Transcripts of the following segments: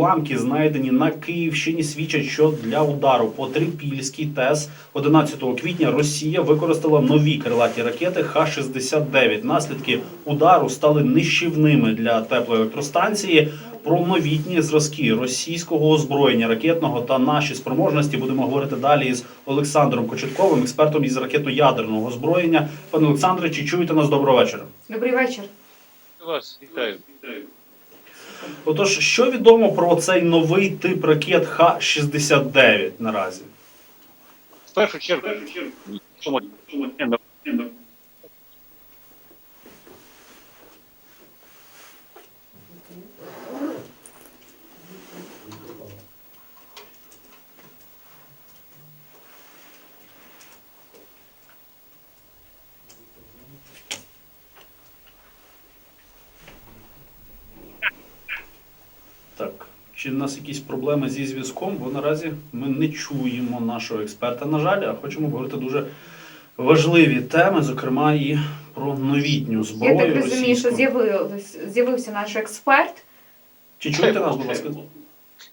уламки, знайдені на Київщині, свідчать, що для удару по Трипільській ТЕС 11 квітня Росія використала нові крилаті ракети Х-69. Наслідки удару стали нищівними для теплоелектростанції. Про новітні зразки російського озброєння ракетного та наші спроможності будемо говорити далі із Олександром Кочетковим, експертом із ракетоядерного озброєння. Пане Олександре, чи чуєте нас? Доброго вечора. Добрий вечір. Вас вітаю. Отож, що відомо про цей новий тип ракет Х-69 наразі? В першу чергу, чому Так, чи в нас якісь проблеми зі зв'язком? Бо наразі ми не чуємо нашого експерта, на жаль, а хочемо говорити дуже важливі теми, зокрема і про новітню зброю. Я так розумію, що з'явився, з'явився наш експерт. Чи чуєте нас, будь ласка?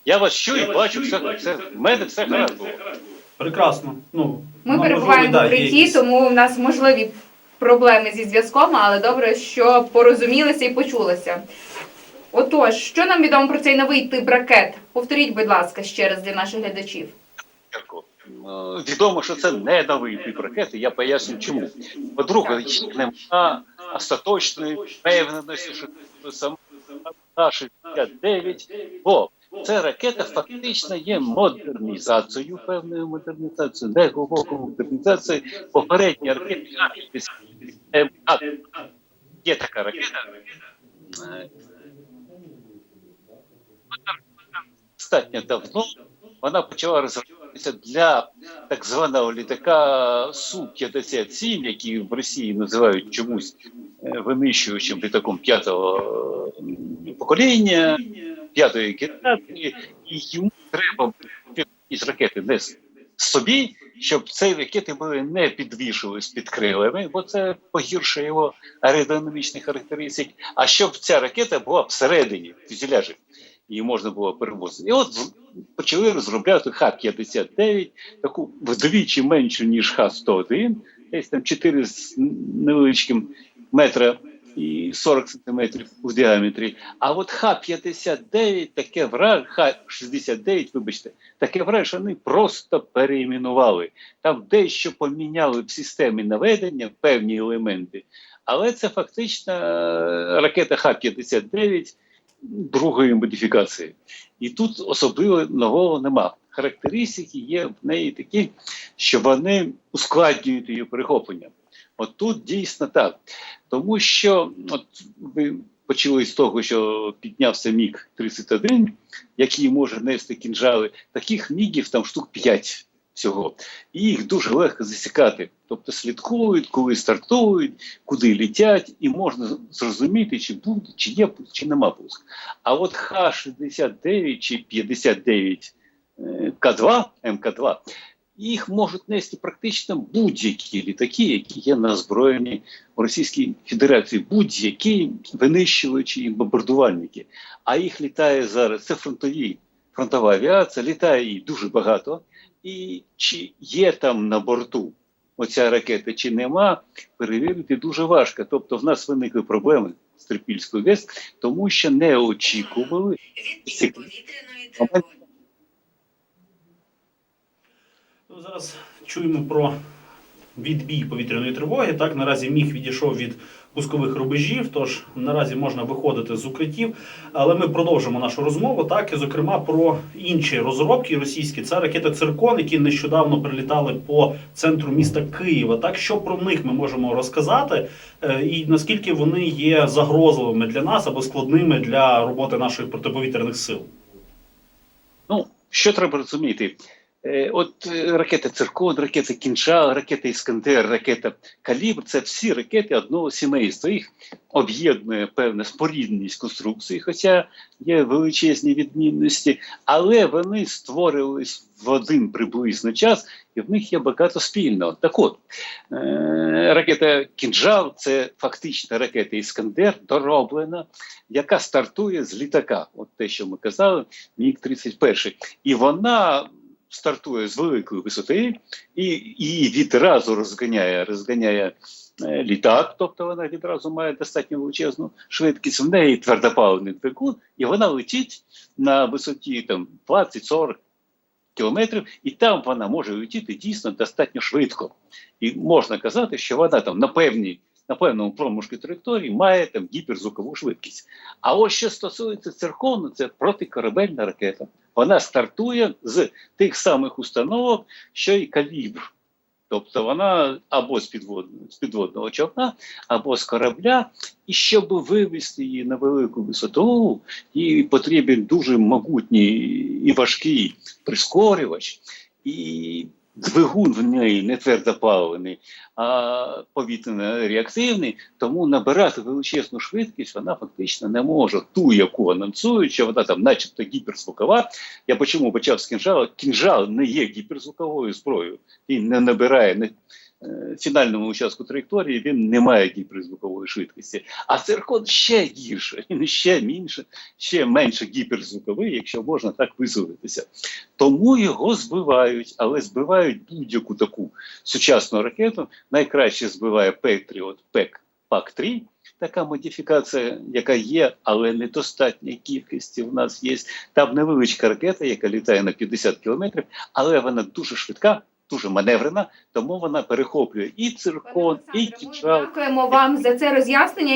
я вас чую, бачу, все, все, в мене все гаразд було. Прекрасно. Ну, Ми перебуваємо в укритті, тому в нас можливі проблеми зі зв'язком, але добре, що порозумілися і почулися. Отож, що нам відомо про цей новий тип ракет? Повторіть, будь ласка, ще раз для наших глядачів. Е, Відомо, що це не новий тип ракети, я поясню чому. По-друге, немає остаточної впевненості, що це саме Х-69, бо ця ракета фактично є модернізацією, певною модернізацією, не глибокою модернізацією попередньої ракети Х-70. Є така ракета. Е, вона достатньо давно вона почала розвиватися для так званого літака Су-57, який в Росії називають чомусь е, винищувачем літаком п'ятого покоління, п'ятої генерації, і йому треба із ракети не собі, щоб ці ракети були не підвішувались під крилами, бо це погіршує його аеродинамічні характеристики, а щоб ця ракета була всередині фюзеляжі її можна було перевозити. І от почали розробляти Х-59, таку вдвічі меншу, ніж Х-101, десь там 4 з невеличким метра і 40 сантиметрів у діаметрі. А от Х-59, таке враж, Х-69, вибачте, таке враж, що вони просто переіменували. Там дещо поміняли в системі наведення певні елементи, але це фактично е, ракета Х-59 другої модифікації. І тут особливо нового нема. Характеристики є в неї такі, що вони ускладнюють її перехоплення. От тут дійсно так. Тому що от ви почали з того, що піднявся міг 31, який може нести кінжали. Таких мігів там штук 5 всього. І їх дуже легко засікати. Тобто слідкують, коли стартують, куди літять, і можна зрозуміти, чи буде, чи є чи нема пуск. А от Х-69 чи 59 е, К2, МК2, їх можуть нести практично будь-які літаки, які є на озброєнні в Російській Федерації, будь-які винищувачі і бомбардувальники. А їх літає зараз. Це фронтові, фронтова авіація, літає її дуже багато. І чи є там на борту оця ракета, чи нема, перевірити дуже важко. Тобто, в нас виникли проблеми з Трипільською ГЕС, тому що не очікували. Відбій повітряної тривоги. Ну, зараз чуємо про відбій повітряної тривоги. Так, наразі міг відійшов від пускових рубежів, тож наразі можна виходити з укриттів. Але ми продовжимо нашу розмову. Так, і зокрема про інші розробки російські. Це ракети Циркон, які нещодавно прилітали по центру міста Києва. Так, що про них ми можемо розказати, е, і наскільки вони є загрозливими для нас або складними для роботи наших протиповітряних сил. Ну, що треба розуміти? Е, От е, ракета Циркон, ракета Кінжал, ракета Іскандер, ракета Калібр це всі ракети одного сімейства. Їх об'єднує певна спорідненість конструкції, хоча є величезні відмінності, але вони створювались в один приблизно час, і в них є багато спільного. Так от, е, ракета Кінжал це фактично ракета Іскандер, дороблена, яка стартує з літака. От те, що ми казали, міг 31 І вона стартує з великої висоти і, і відразу розганяє, розганяє е, літак, тобто вона відразу має достатньо величезну швидкість. В неї твердопаливний двигун, і вона летить на висоті там 20-40 кілометрів, і там вона може летіти дійсно достатньо швидко. І можна казати, що вона там на певній. На певному проміжку траєкторії має там гіперзвукову швидкість. А ось що стосується циркону, це протикорабельна ракета. Вона стартує з тих самих установок, що й калібр. Тобто вона або з підводного, з підводного човна, або з корабля, і щоб вивести її на велику висоту, їй потрібен дуже могутній і важкий прискорювач, і двигун в неї не твердопаливний, а повітряно-реактивний, тому набирати величезну швидкість вона фактично не може. Ту, яку анонсують, що вона там, начебто, гіперзвукова. Я почому почав з кінжала? Кінжал не є гіперзвуковою зброєю. Він не набирає не, фінальному участку траєкторії, він не має гіперзвукової швидкості. А циркон ще гірше, він ще менше, ще менше гіперзвуковий, якщо можна так висловитися. Тому його збивають, але збивають будь-яку таку сучасну ракету. Найкраще збиває Patriot PEC PAC-3, така модифікація, яка є, але недостатньої кількості. У нас є там невеличка ракета, яка літає на 50 кілометрів, але вона дуже швидка, дуже маневрена, тому вона перехоплює і циркон, і. Дякуємо вам за це роз'яснення.